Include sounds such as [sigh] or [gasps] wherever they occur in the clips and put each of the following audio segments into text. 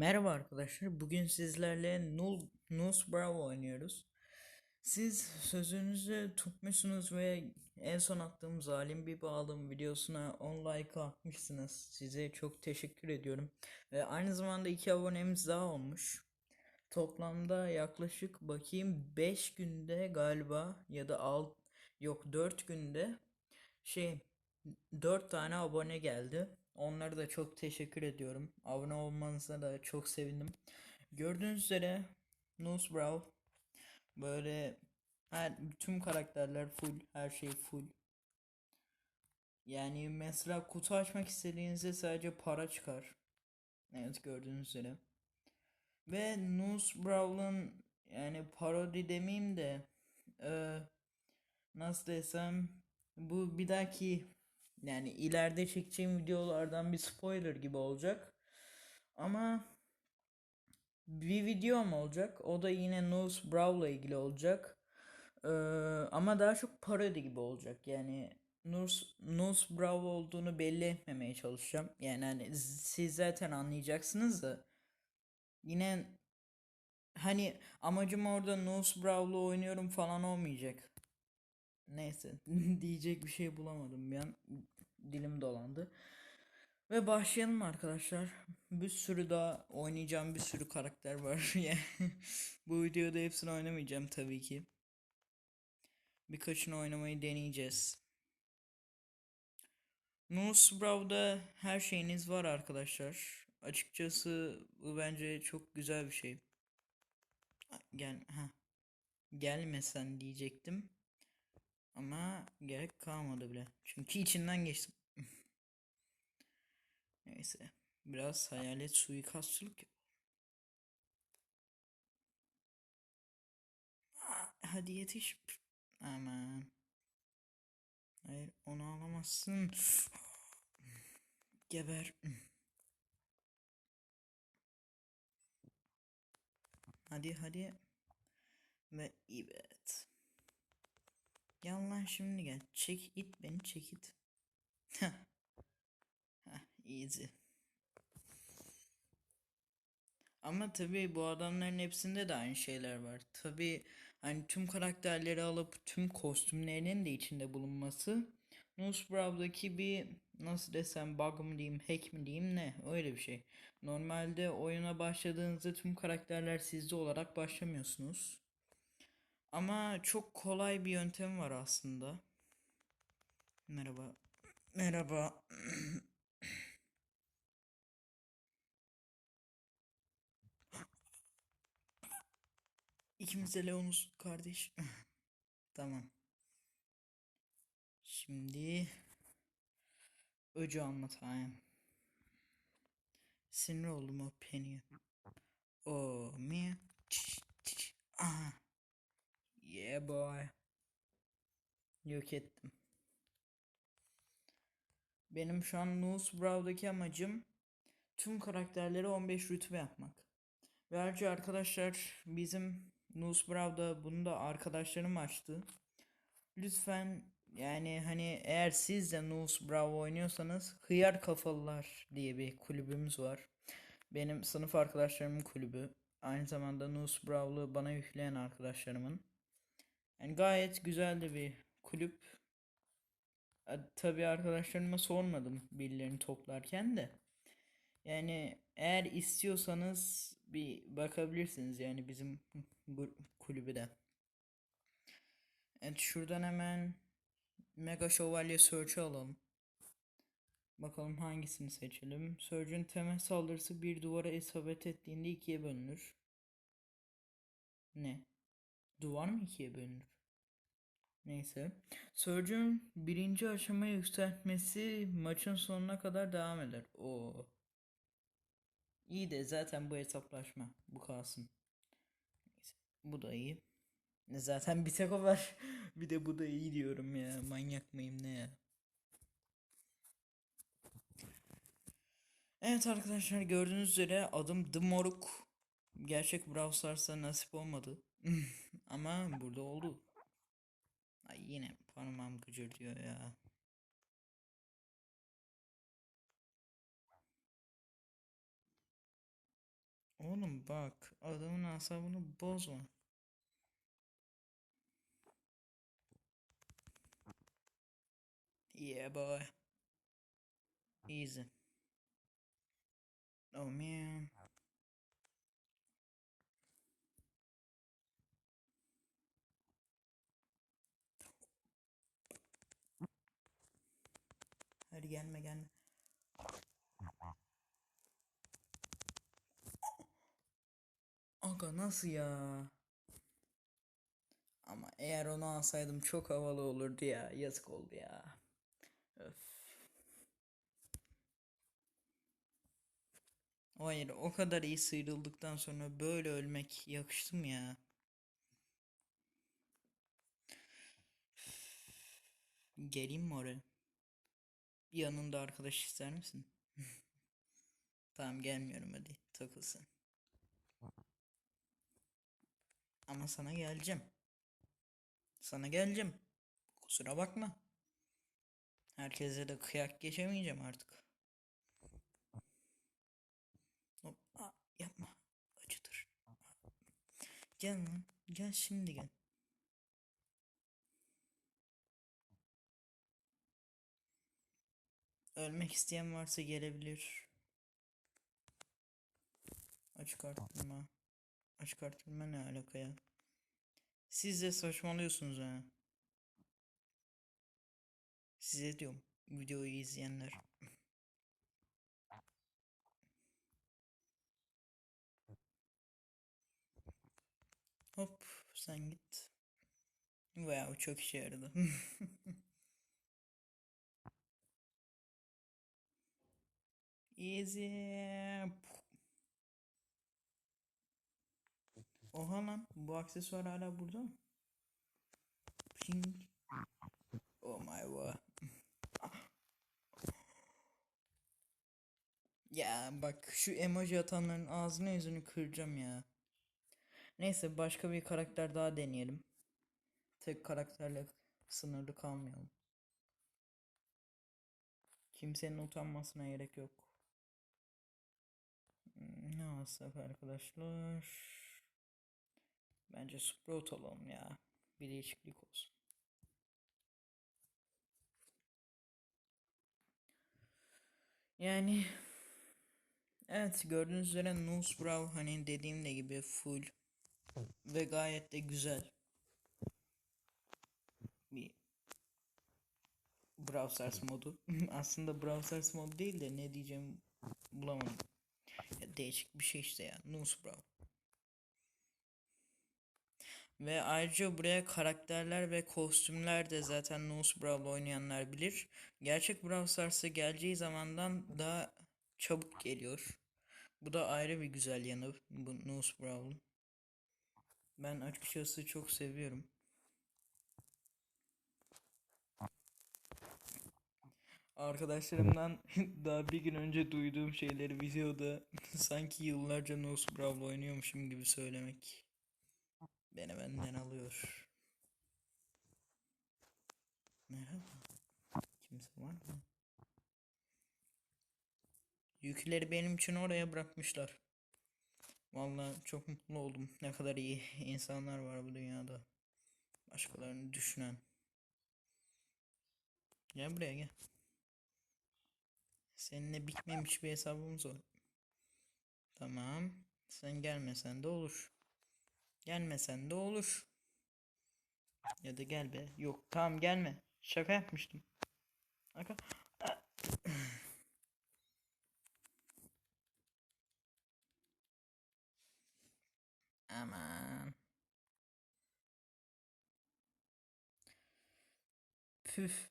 Merhaba arkadaşlar. Bugün sizlerle Null, Nus Bravo oynuyoruz. Siz sözünüzü tutmuşsunuz ve en son attığım Zalim Bir Bağlım videosuna 10 like atmışsınız. Size çok teşekkür ediyorum. Ve aynı zamanda 2 abonemiz daha olmuş. Toplamda yaklaşık bakayım 5 günde galiba ya da alt yok 4 günde şey 4 tane abone geldi. Onlara da çok teşekkür ediyorum. Abone olmanıza da çok sevindim. Gördüğünüz üzere Nusbrow böyle her tüm karakterler full, her şey full. Yani mesela kutu açmak istediğinizde sadece para çıkar. Evet gördüğünüz üzere. Ve Nusbrow'un yani parodi demeyeyim de eee, nasıl desem bu bir dahaki yani ileride çekeceğim videolardan bir spoiler gibi olacak. Ama bir videom olacak. O da yine Nose Brow'la ilgili olacak. Ee, ama daha çok parodi gibi olacak. Yani Nose, Nose Brow olduğunu belli etmemeye çalışacağım. Yani hani siz zaten anlayacaksınız da yine hani amacım orada Nose Brow'la oynuyorum falan olmayacak. Neyse [laughs] diyecek bir şey bulamadım bir an dilim dolandı. Ve başlayalım arkadaşlar. Bir sürü daha oynayacağım bir sürü karakter var. [laughs] Bu videoda hepsini oynamayacağım tabii ki. Birkaçını oynamayı deneyeceğiz. Nusbrow'da her şeyiniz var arkadaşlar. Açıkçası bu bence çok güzel bir şey. Gel ha. Gelmesen diyecektim. Ama gerek kalmadı bile. Çünkü içinden geçtim. [laughs] Neyse. Biraz hayalet suikastçılık yap. Aa, Hadi yetiş. Aman. Hayır onu alamazsın. [gasps] Geber. Hadi hadi. Ve evet. Gel lan şimdi gel. Çek it beni çek it. Easy. Ama tabii bu adamların hepsinde de aynı şeyler var. Tabii hani tüm karakterleri alıp tüm kostümlerinin de içinde bulunması Nusbrow'daki bir nasıl desem bug mı diyeyim hack mi diyeyim ne öyle bir şey. Normalde oyuna başladığınızda tüm karakterler sizde olarak başlamıyorsunuz. Ama çok kolay bir yöntem var aslında. Merhaba. Merhaba. [clears throat] İkimiz de Leon'uz kardeş. [laughs] Tamam. Şimdi öcü anlatayım. Sinir oldum o Penny'e. Oh me. Aha. Yeah boy. Yok ettim. Benim şu an Newsbrow'daki amacım tüm karakterleri 15 rütbe yapmak. Ve ayrıca arkadaşlar bizim Newsbrow'da bunu da arkadaşlarım açtı. Lütfen yani hani eğer siz de Newsbrow oynuyorsanız Hıyar Kafalılar diye bir kulübümüz var. Benim sınıf arkadaşlarımın kulübü. Aynı zamanda Newsbrow'lu bana yükleyen arkadaşlarımın. Yani gayet güzel de bir kulüp. Tabii arkadaşlarıma sormadım birilerini toplarken de. Yani eğer istiyorsanız bir bakabilirsiniz yani bizim kulübü de. Evet şuradan hemen Mega Şövalye Search'ı alalım. Bakalım hangisini seçelim. Surge'ün temel saldırısı bir duvara isabet ettiğinde ikiye bölünür. Ne? Duvar mı ikiye bölünür? Neyse. Surge'ün birinci aşamaya yükseltmesi maçın sonuna kadar devam eder. Oo. İyi de zaten bu hesaplaşma. Bu kalsın. Neyse. Bu da iyi. Zaten bir tek o var. [laughs] Bir de bu da iyi diyorum ya. Manyak mıyım ne ya? Evet arkadaşlar gördüğünüz üzere adım The Moruk. Gerçek Brawl Stars'ta nasip olmadı. [laughs] Ama burada oldu. Ay yine parmağım gıcırdıyor ya. Oğlum bak adamın asabını bozma. Yeah boy. Easy. Oh man. Gelme gelme. Aga nasıl ya? Ama eğer onu alsaydım çok havalı olurdu ya. Yazık oldu ya. Öf. Hayır o kadar iyi sıyrıldıktan sonra böyle ölmek yakıştı mı ya? Geleyim mi oraya? Yanında arkadaş ister misin? [laughs] Tamam gelmiyorum hadi takılsın. Ama sana geleceğim. Sana geleceğim. Kusura bakma. Herkese de kıyak geçemeyeceğim artık. Hop, aa, yapma. Acıtır. Gel lan. Gel şimdi gel. Ölmek isteyen varsa gelebilir. Açık arttırma. Açık arttırma ne alaka ya? Siz de saçmalıyorsunuz ha. Size diyorum. Videoyu izleyenler. Hop sen git. Wow çok işe yaradı. [laughs] Easy. Oha lan bu aksesuar hala burada mı? Ping. Oh my god. Ya bak şu emoji atanların ağzını yüzünü kıracağım ya. Neyse başka bir karakter daha deneyelim. Tek karakterle sınırlı kalmayalım. Kimsenin utanmasına gerek yok. Ne alsak arkadaşlar? Bence Sprout alalım ya. Bir değişiklik olsun. Yani evet gördüğünüz üzere Nusbrow hani dediğim de gibi full ve gayet de güzel bir Brawl modu. [laughs] Aslında Brawl Stars modu değil de ne diyeceğim bulamadım. Ya değişik bir şey işte ya. Nusbrow. Ve ayrıca buraya karakterler ve kostümler de zaten Nose Brawl'la oynayanlar bilir. Gerçek Brawl Stars'a geleceği zamandan daha çabuk geliyor. Bu da ayrı bir güzel yanı bu Nose Brawl'ın. Ben açıkçası çok seviyorum. Arkadaşlarımdan [laughs] daha bir gün önce duyduğum şeyleri videoda [laughs] sanki yıllarca Nose Brawl oynuyormuşum gibi söylemek beni benden alıyor. Merhaba. Kimse var mı? Yükleri benim için oraya bırakmışlar. Vallahi çok mutlu oldum. Ne kadar iyi [laughs] insanlar var bu dünyada. Başkalarını düşünen. Gel buraya gel. Seninle bitmemiş bir hesabımız var. Tamam. Sen gelmesen de olur. Gelmesen de olur. Ya da gel be. Yok tamam gelme. Şaka yapmıştım. Şaka. [coughs] Aman. Püf.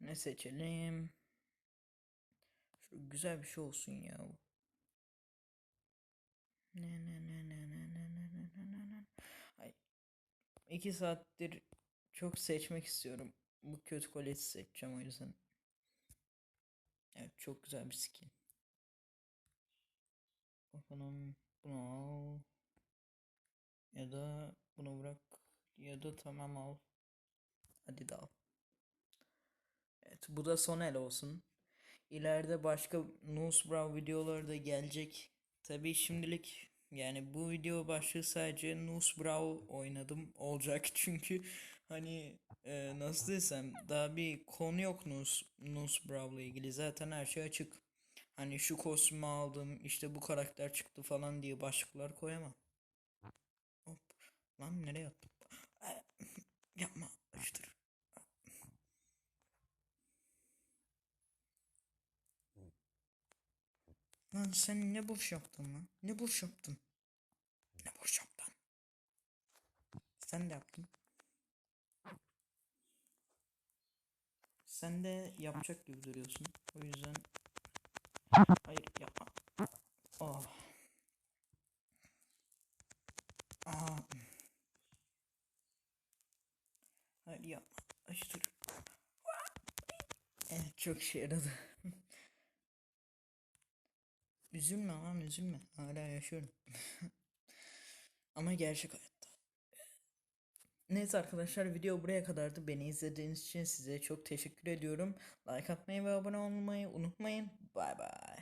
Ne seçelim? Güzel bir şey olsun ya. Ne ne ne ne ne ne ne ne ne ne ne. Ay. İki saattir çok seçmek istiyorum. Bu kötü koleti seçeceğim o yüzden. Evet çok güzel bir skin. Bakalım bunu al. Ya da bunu bırak. Ya da tamam al. Hadi de al. Evet bu da son el olsun. İleride başka Nusbrow videoları da gelecek. Tabii şimdilik yani bu video başlığı sadece Nus Brawl oynadım olacak [laughs] çünkü hani e, nasıl desem daha bir konu yok Nus, Nus Brawl'la ilgili zaten her şey açık. Hani şu kostümü aldım işte bu karakter çıktı falan diye başlıklar koyamam. Hop lan nereye attım? [laughs] Yapma açtır. Lan sen ne boş yaptın lan? Ne boş yaptın? Ne boş yaptın? Sen de yaptın. Sen de yapacak gibi duruyorsun. O yüzden hayır yapma. Oh. Aa. Hayır yapma. Açtır. Evet çok şey yaradı. Üzülme lan üzülme. Hala yaşıyorum. [laughs] Ama gerçek hayatta. Neyse arkadaşlar video buraya kadardı. Beni izlediğiniz için size çok teşekkür ediyorum. Like atmayı ve abone olmayı unutmayın. Bay bay.